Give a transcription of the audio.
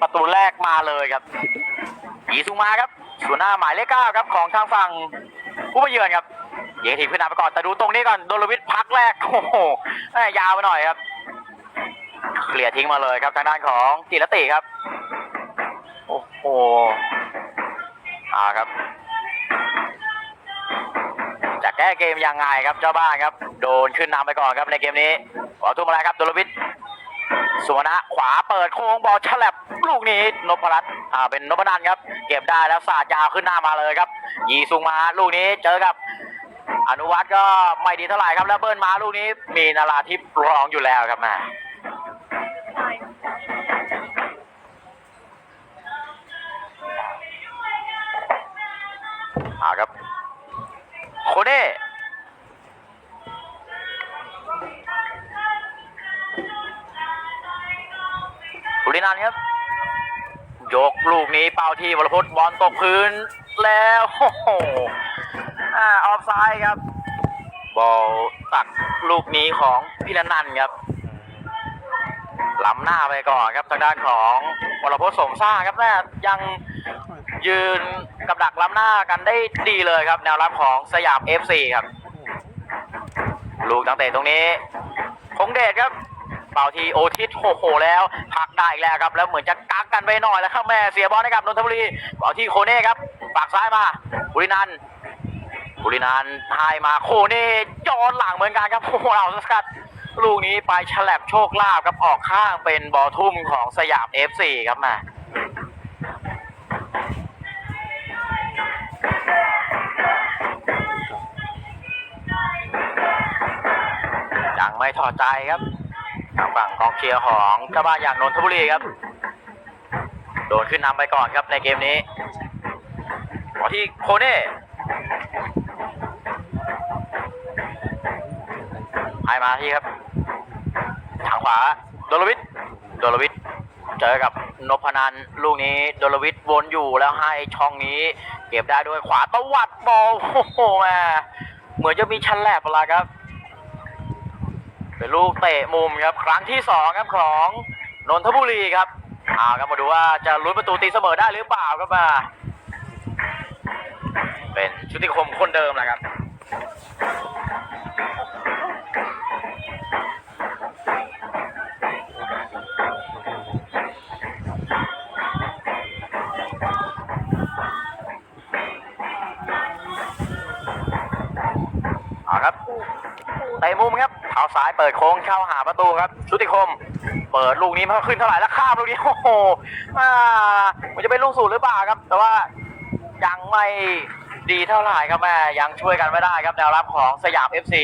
ประตูแรกมาเลยครับยีซุงมาครับส่วนหน้าหมายเลขเก้าครับของทางฝั่งผู้มาเยือนครับเยทีขึ้นนำไปก่อนแต่ดูตรงนี้ก่อนโดลวิทพักแรกโอ้โหแม่ยาวไปหน่อยครับเคลียร์ทิ้งมาเลยครับทางด้านของกิรติครับ โอ้โหอ่าครับจะแก้เกมยังไงครับเจ้าบ้านครับ โดนขึ้นนำไปก่อนครับในเกมนี้ขอทุ่มอะไรครับโดลวิท สุวรรณะขวาเปิดโค้งบอลฉลับลูกนี้นพรัตน์อ่าเป็นนพนันครับ เก็บได้แล้วสาดยาวขึ้นหน้ามาเลยครับ ยีสุงมาลูกนี้เจอกับ อนุวัตก็ไม่ดีเท่าไหร่ครับแล้วเบิ้ลมาลูกนี้มีนาราทิพย์รองอยู่แล้วครับแม่ บุรีนันครับ ยกลูกนี้เป้าที่วรพจน์บอลตกพื้นแล้วโอ้โหอ่าออฟไซด์ครับ บอลตักลูกนี้ของพี่นันันครับล้ำหน้าไปก่อนครับทางด้านของวรพจน์สมซ่าครับแม่ยังยืนกับดักล้ำหน้ากันได้ดีเลยครับ แนวรับของสยาม FC ครับ ลูกตั้งเตะตรงนี้คงเดชครับ เป่าทีโอทิสโอ้โหแล้วพักได้อีกแล้วครับแล้วเหมือนจะกักกันไปหน่อยแล้วครับแม่เสียบอลให้กับนนทบุรีเป่าที่โคเน่ครับปากซ้ายมาบุรีนันบุรีนันท์ให้มาโคเน่ย้อนหลังเหมือนกันครับโอ้โหเอาสกัดลูกนี้ไปฉลับโชคลาภครับออกข้างเป็นบอลทุ่มของสยาม FC ครับม่ยังไม่ถอดใจครับ ทางฝั่งกองเชียร์ของเจ้าบ้านอย่างนนทบุรีครับ โดนขึ้นนำไปก่อนครับในเกมนี้ขอที่โคเน่ให้มาที่ครับ ทางขวาโดลวิทโดลวิทเจอกับนพนันลูกนี้โดลวิทวนอยู่แล้วให้ช่องนี้ เก็บได้ด้วยขวาตวัดบอลโอ้โหแม่เหมือนจะมีชั้นแลบอะไรครับ เป็นลูกเตะมุมครับครั้งที่สองครับของนนทบุรีครับเอาครับมาดูว่าจะลุ้นประตูตีเสมอได้หรือเปล่าครับมาเป็นชุติคมคนเดิมแหละครับ เตะมุมครับเท้าซ้ายเปิดโค้งเข้าหาประตูครับชุติคม เปิดลูกนี้มันขึ้นเท่าไหร่แล้วข้ามลูกนี้โอ้โหอ่ามันจะเป็นลูกสูตรหรือเปล่าครับ แต่ว่ายังไม่ดีเท่าไหร่ครับแม่ยังช่วยกันไม่ได้ครับแนวรับของสยามเอฟซี